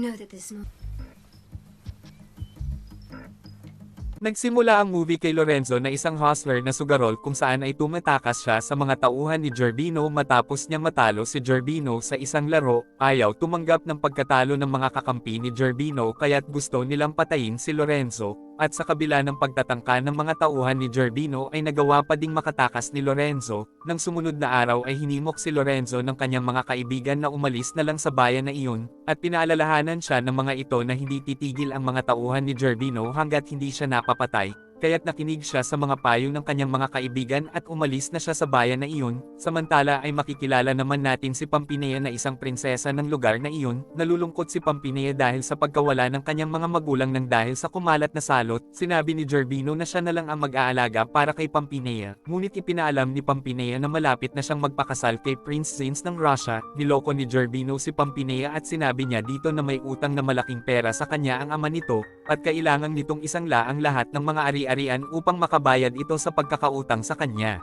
know that this mo- Nagsimula ang movie kay Lorenzo na isang hustler na sugarol kung saan ay tumatakas siya sa mga tauhan ni Gerbino matapos niya matalo si Gerbino sa isang laro, ayaw tumanggap ng pagkatalo ng mga kakampi ni Gerbino kaya't gusto nilang patayin si Lorenzo, at sa kabila ng pagtatangka ng mga tauhan ni Gerbino ay nagawa pa ding makatakas ni Lorenzo, nang sumunod na araw ay hinimok si Lorenzo ng kanyang mga kaibigan na umalis na lang sa bayan na iyon, at pinaalalahanan siya ng mga ito na hindi titigil ang mga tauhan ni Gerbino hanggat hindi siya napapatay, kaya't nakinig siya sa mga payo ng kanyang mga kaibigan at umalis na siya sa bayan na iyon, samantala ay makikilala naman natin si Pampinea na isang prinsesa ng lugar na iyon, nalulungkot si Pampinea dahil sa pagkawala ng kanyang mga magulang nang dahil sa kumalat na salot, sinabi ni Gerbino na siya na lang ang mag-aalaga para kay Pampinea, ngunit ipinaalam ni Pampinea na malapit na siyang magpakasal kay Prince Zins ng Russia, niloko ni Gerbino si Pampinea at sinabi niya dito na may utang na malaking pera sa kanya ang ama nito, at kailangan nitong isang laang lahat ng mga ari-arian upang makabayad ito sa pagkakautang sa kanya.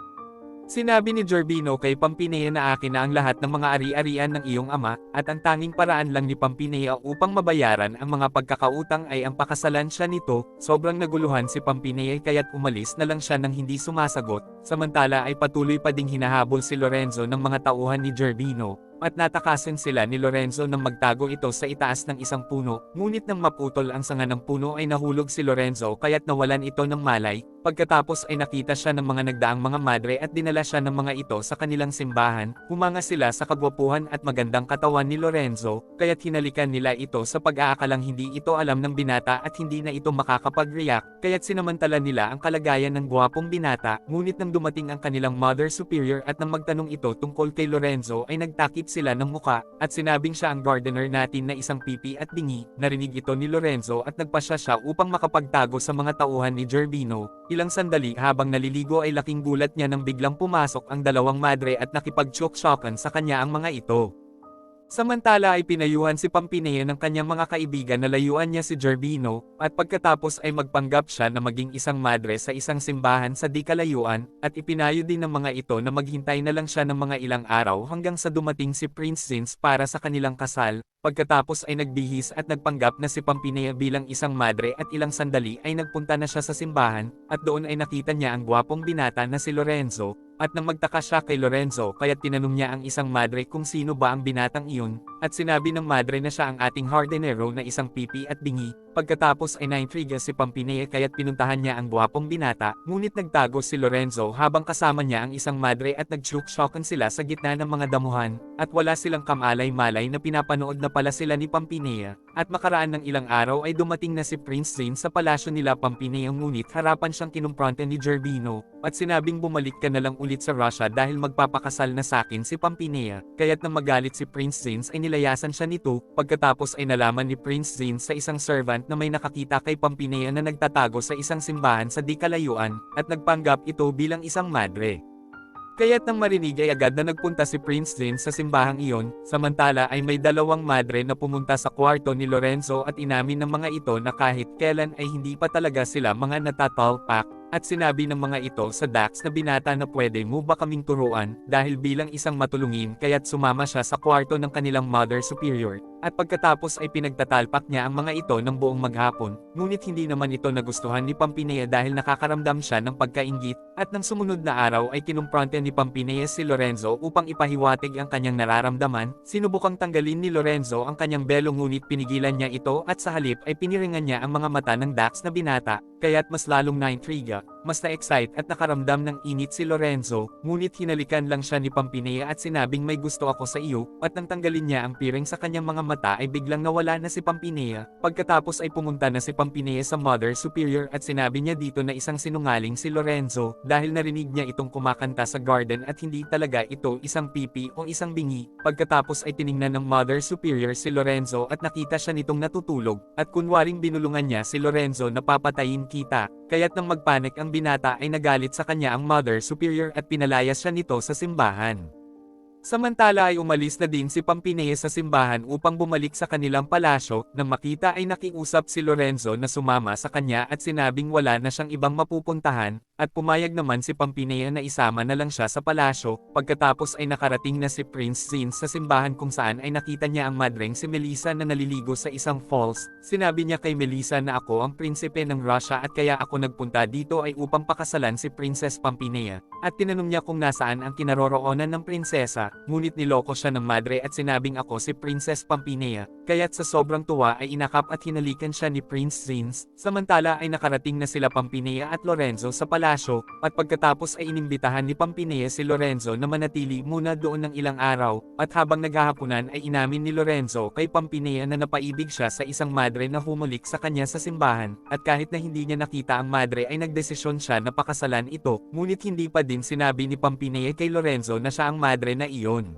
Sinabi ni Gerbino kay Pampinea na akin na ang lahat ng mga ari-arian ng iyong ama, at ang tanging paraan lang ni Pampinea upang mabayaran ang mga pagkakautang ay ang pakasalan siya nito, sobrang naguluhan si Pampinea kaya't umalis na lang siya nang hindi sumasagot, samantala ay patuloy pa ding hinahabol si Lorenzo ng mga tauhan ni Gerbino, at natakasan sila ni Lorenzo nang magtago ito sa itaas ng isang puno, ngunit nang maputol ang sanga ng puno ay nahulog si Lorenzo kaya't nawalan ito ng malay, pagkatapos ay nakita siya ng mga nagdaang mga madre at dinala siya ng mga ito sa kanilang simbahan, humanga sila sa kagwapuhan at magandang katawan ni Lorenzo, kaya't hinalikan nila ito sa pag-aakalang hindi ito alam ng binata at hindi na ito makakapag-react, kaya't sinamantala nila ang kalagayan ng gwapong binata, ngunit nang dumating ang kanilang mother superior at nang magtanong ito tungkol kay Lorenzo ay nagtakip sila ng muka, at sinabing siya ang gardener natin na isang pipi at bingi, narinig ito ni Lorenzo at nagpasya siya upang makapagtago sa mga tauhan ni Gerbino, ilang sandali habang naliligo ay laking gulat niya nang biglang pumasok ang dalawang madre at nakipag-chok-chokan sa kanya ang mga ito. Samantala ay pinayuhan si Pampinea ng kanyang mga kaibigan na layuan niya si Gerbino, at pagkatapos ay magpanggap siya na maging isang madre sa isang simbahan sa di kalayuan, at ipinayo din ng mga ito na maghintay na lang siya ng mga ilang araw hanggang sa dumating si Prince Zins para sa kanilang kasal, pagkatapos ay nagbihis at nagpanggap na si Pampinea bilang isang madre at ilang sandali ay nagpunta na siya sa simbahan, at doon ay nakita niya ang gwapong binata na si Lorenzo, at nang magtaka siya kay Lorenzo kaya tinanong niya ang isang madre kung sino ba ang binatang iyon, at sinabi ng madre na siya ang ating hardinero na isang pipi at bingi, pagkatapos ay naintriga si Pampinea kaya't pinuntahan niya ang buwapong binata, ngunit nagtago si Lorenzo habang kasama niya ang isang madre at nagchuk-shokan sila sa gitna ng mga damuhan, at wala silang kamalay-malay na pinapanood na pala sila ni Pampinea, at makaraan ng ilang araw ay dumating na si Prince Zane sa palasyo nila Pampinea ngunit harapan siyang kinumpronte ni Gerbino, at sinabing bumalik ka na lang ulit sa Russia dahil magpapakasal na sakin si Pampinea, kaya't nang magalit si Prince Zane ay nilayasan siya nito, pagkatapos ay nalaman ni Prince Zane sa isang servant na may nakakita kay Pampinea na nagtatago sa isang simbahan sa di kalayuan, at nagpanggap ito bilang isang madre. Kaya't nang marinig ay agad na nagpunta si Prince Zane sa simbahang iyon, samantala ay may dalawang madre na pumunta sa kwarto ni Lorenzo at inamin ng mga ito na kahit kailan ay hindi pa talaga sila mga natatalpak, at sinabi ng mga ito sa Dax na binata na pwede mo ba kaming turuan, dahil bilang isang matulungin kaya't sumama siya sa kwarto ng kanilang mother superior, at pagkatapos ay pinagtatalpak niya ang mga ito ng buong maghapon, ngunit hindi naman ito nagustuhan ni Pampinea dahil nakakaramdam siya ng pagkaingit, at nang sumunod na araw ay kinumpronte ni Pampinea si Lorenzo upang ipahiwatig ang kanyang nararamdaman, sinubukang tanggalin ni Lorenzo ang kanyang belo ngunit pinigilan niya ito at sa halip ay piniringan niya ang mga mata ng Dax na binata, kaya't mas lalong naintriga, mas na-excite at nakaramdam ng init si Lorenzo, ngunit hinalikan lang siya ni Pampinea at sinabing may gusto ako sa iyo, at nang tanggalin niya ang piring sa kanyang mga mata ay biglang nawala na si Pampinea, pagkatapos ay pumunta na si Pampinea sa Mother Superior at sinabi niya dito na isang sinungaling si Lorenzo, dahil narinig niya itong kumakanta sa garden at hindi talaga ito isang pipi o isang bingi, pagkatapos ay tiningnan ng Mother Superior si Lorenzo at nakita siya nitong natutulog, at kunwaring binulungan niya si Lorenzo na papatayin kita, kaya't nang magpanik ang binata ay nagalit sa kanya ang Mother Superior at pinalayas siya nito sa simbahan. Samantala ay umalis na din si Pampinea sa simbahan upang bumalik sa kanilang palasyo, nang makita ay nakiusap si Lorenzo na sumama sa kanya at sinabing wala na siyang ibang mapupuntahan, at pumayag naman si Pampinea na isama na lang siya sa palasyo, pagkatapos ay nakarating na si Prince Zin sa simbahan kung saan ay nakita niya ang madreng si Melissa na naliligo sa isang falls, sinabi niya kay Melissa na ako ang prinsipe ng Russia at kaya ako nagpunta dito ay upang pakasalan si Princess Pampinea, at tinanong niya kung nasaan ang kinaroroonan ng prinsesa, ngunit niloko siya ng madre at sinabing ako si Princess Pampinea, kaya't sa sobrang tuwa ay inakap at hinalikan siya ni Prince Zins, samantala ay nakarating na sila Pampinea at Lorenzo sa palasyo, at pagkatapos ay inimbitahan ni Pampinea si Lorenzo na manatili muna doon ng ilang araw, at habang naghahapunan ay inamin ni Lorenzo kay Pampinea na napaibig siya sa isang madre na humulik sa kanya sa simbahan, at kahit na hindi niya nakita ang madre ay nagdesisyon siya na pakasalan ito, ngunit hindi pa din sinabi ni Pampinea kay Lorenzo na siya ang madre na iyon.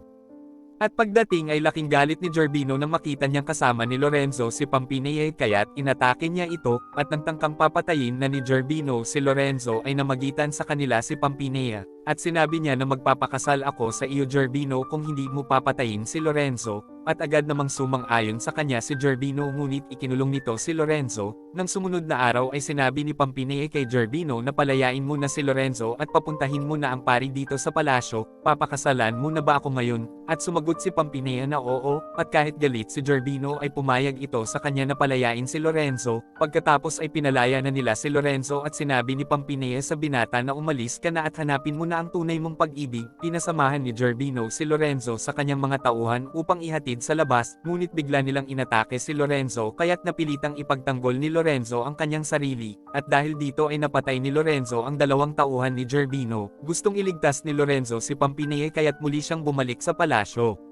At pagdating ay laking galit ni Gerbino nang makita niyang kasama ni Lorenzo si Pampinea kaya't inatake niya ito, at nang tangkang papatayin na ni Gerbino si Lorenzo ay namagitan sa kanila si Pampinea, at sinabi niya na magpapakasal ako sa iyo Gerbino kung hindi mo papatayin si Lorenzo, at agad namang sumang-ayon sa kanya si Gerbino ngunit ikinulong nito si Lorenzo, nang sumunod na araw ay sinabi ni Pampinea kay Gerbino na palayain mo na si Lorenzo at papuntahin mo na ang pari dito sa palasyo, papakasalan mo na ba ako ngayon, at sumagot si Pampinea na oo, at kahit galit si Gerbino ay pumayag ito sa kanya na palayain si Lorenzo, pagkatapos ay pinalaya na nila si Lorenzo at sinabi ni Pampinea sa binata na umalis ka na at hanapin mo na ang tunay mong pag-ibig, pinasamahan ni Gerbino si Lorenzo sa kanyang mga tauhan upang ihatid sa labas, ngunit bigla nilang inatake si Lorenzo kaya't napilitang ipagtanggol ni Lorenzo ang kanyang sarili, at dahil dito ay napatay ni Lorenzo ang dalawang tauhan ni Gerbino, gustong iligtas ni Lorenzo si Pampinea kaya't muli siyang bumalik sa palasyo.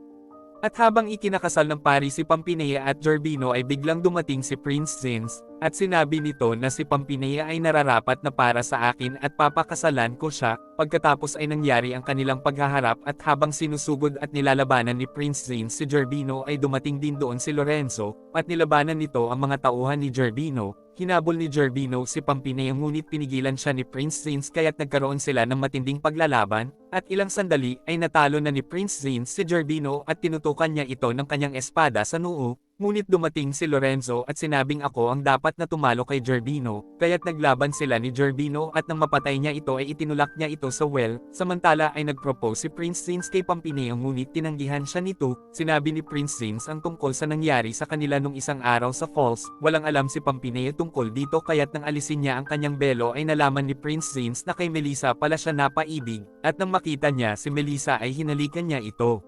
At habang ikinakasal ng pari si Pampinea at Gerbino ay biglang dumating si Prince Zins, at sinabi nito na si Pampinea ay nararapat na para sa akin at papakasalan ko siya, pagkatapos ay nangyari ang kanilang paghaharap at habang sinusugod at nilalabanan ni Prince Zins si Gerbino ay dumating din doon si Lorenzo, at nilabanan nito ang mga tauhan ni Gerbino, Hinabol ni Gerbino si Pampinea ngunit pinigilan siya ni Prince Zins kaya't nagkaroon sila ng matinding paglalaban, at ilang sandali ay natalo na ni Prince Zins si Gerbino at tinutukan niya ito ng kanyang espada sa noo, ngunit dumating si Lorenzo at sinabing ako ang dapat na tumalo kay Gerbino, kaya't naglaban sila ni Gerbino at nang mapatay niya ito ay itinulak niya ito sa well, samantala ay nagpropose si Prince Zins kay Pampinea ngunit tinanggihan siya nito, sinabi ni Prince Zins ang tungkol sa nangyari sa kanila nung isang araw sa falls, walang alam si Pampinea tungkol dito kaya't nang alisin niya ang kanyang belo ay nalaman ni Prince Zins na kay Melissa pala siya napaibig, at nang makita niya si Melissa ay hinalikan niya ito.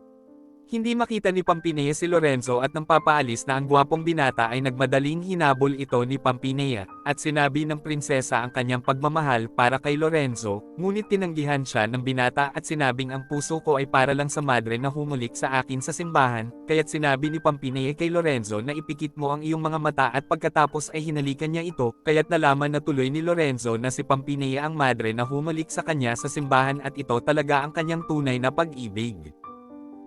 Hindi makita ni Pampinea si Lorenzo at nang papaalis na ang gwapong binata ay nagmadaling hinabol ito ni Pampinea, at sinabi ng prinsesa ang kanyang pagmamahal para kay Lorenzo, ngunit tinanggihan siya ng binata at sinabing ang puso ko ay para lang sa madre na humulik sa akin sa simbahan, kaya't sinabi ni Pampinea kay Lorenzo na ipikit mo ang iyong mga mata at pagkatapos ay hinalikan niya ito, kaya't nalaman na tuloy ni Lorenzo na si Pampinea ang madre na humulik sa kanya sa simbahan at ito talaga ang kanyang tunay na pag-ibig.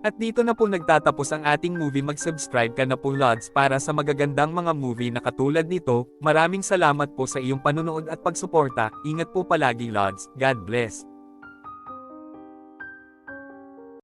At dito na po nagtatapos ang ating movie mag-subscribe ka na po Lods para sa magagandang mga movie na katulad nito, maraming salamat po sa iyong panunood at pagsuporta, ingat po palagi Lods, God bless.